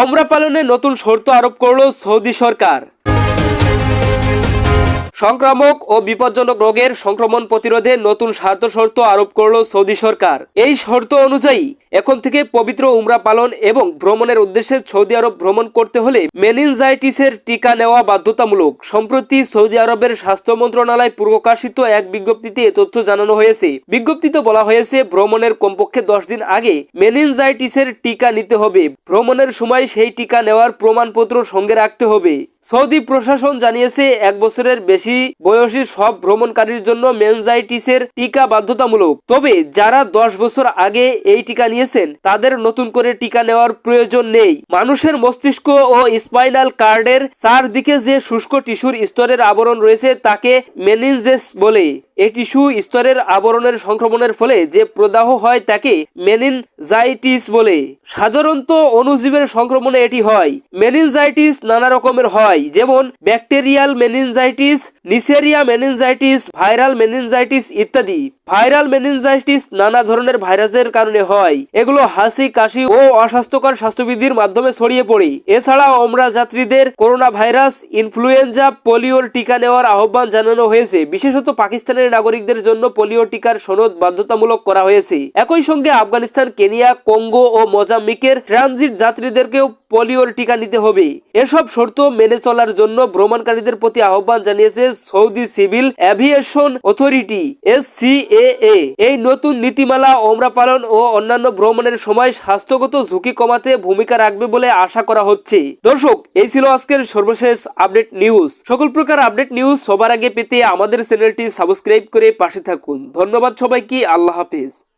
অমরা পালনে নতুন শর্ত আরোপ করল সৌদি সরকার। সংক্রামক ও বিপজ্জনক রোগের সংক্রমণ প্রতিরোধে নতুন স্বার্থ শর্ত আরোপ করল সৌদি সরকার। এই শর্ত অনুযায়ী এখন থেকে পবিত্র উমরা পালন এবং ভ্রমণের উদ্দেশ্যে সৌদি আরব ভ্রমণ করতে হলে মেনিনজাইটিসের টিকা নেওয়া বাধ্যতামূলক। সম্প্রতি সৌদি আরবের স্বাস্থ্য মন্ত্রণালয় প্রকাশিত এক বিজ্ঞপ্তিতে এ তথ্য জানানো হয়েছে। বিজ্ঞপ্তিতে বলা হয়েছে, ভ্রমণের কমপক্ষে দশ দিন আগে মেনিনজাইটিসের টিকা নিতে হবে। ভ্রমণের সময় সেই টিকা নেওয়ার প্রমাণপত্র সঙ্গে রাখতে হবে। সৌদি প্রশাসন জানিয়েছে, এক বছরের বেশি বয়সী সব ভ্রমণকারীর জন্য মেনজাইটিসের টিকা বাধ্যতামূলক। তবে যারা দশ বছর আগে এই টিকা নিয়েছেন, তাদের নতুন করে টিকা নেওয়ার প্রয়োজন নেই। মানুষের মস্তিষ্ক ও স্পাইনাল কার্ডের চারদিকে যে শুষ্ক টিস্যুর স্তরের আবরণ রয়েছে, তাকে মেনিনজেস বলে। এই টিস্যু স্তরের আবরণের সংক্রমণের ফলে যে প্রদাহ হয়, তাকে মেনিনজাইটিস বলে। সাধারণত অণুজীবের সংক্রমণে এটি হয়। মেনিনজাইটিস নানা রকমের হয়। যেমন bacterial meningitis Neisseria meningitis viral meningitis ইত্যাদি। ভাইরাল মেনিনজাইটিস নানা ধরনের ভাইরাসের কারণে হয়। এগুলো হাসি, কাশি ও অস্বাস্থ্যকর স্বাস্থ্যবিধির মাধ্যমে ছড়িয়ে পড়ে। এছাড়া ওমরা যাত্রীদের করোনা ভাইরাস ইনফ্লুয়েঞ্জা পোলিওর টিকা নেওয়ার আহ্বান জানানো হয়েছে। বিশেষত পাকিস্তানের নাগরিকদের জন্য পোলিও টিকার সনদ বাধ্যতামূলক করা হয়েছে। একই সঙ্গে আফগানিস্তান, কেনিয়া, কঙ্গো ও মোজাম্বিকের ট্রানজিট যাত্রীদেরকেও পোলিওর টিকা নিতে হবে। এসব শর্ত মেনে চলার জন্য ভ্রমণকারীদের প্রতি আহ্বান জানিয়েছে সৌদি সিভিল অ্যাভিয়েশন অথরিটি এস এই নতুন নীতিমালা ওমরা পালন ও অন্যান্য ভ্রমণের সময় স্বাস্থ্যগত ঝুঁকি কমাতে ভূমিকা রাখবে বলে আশা করা হচ্ছে। দর্শক, এই ছিল আজকের সর্বশেষ আপডেট নিউজ। সকল প্রকার আপডেট নিউজ সবার আগে পেতে আমাদের চ্যানেলটি সাবস্ক্রাইব করে পাশে থাকুন। ধন্যবাদ সবাইকে, আল্লাহ হাফিজ।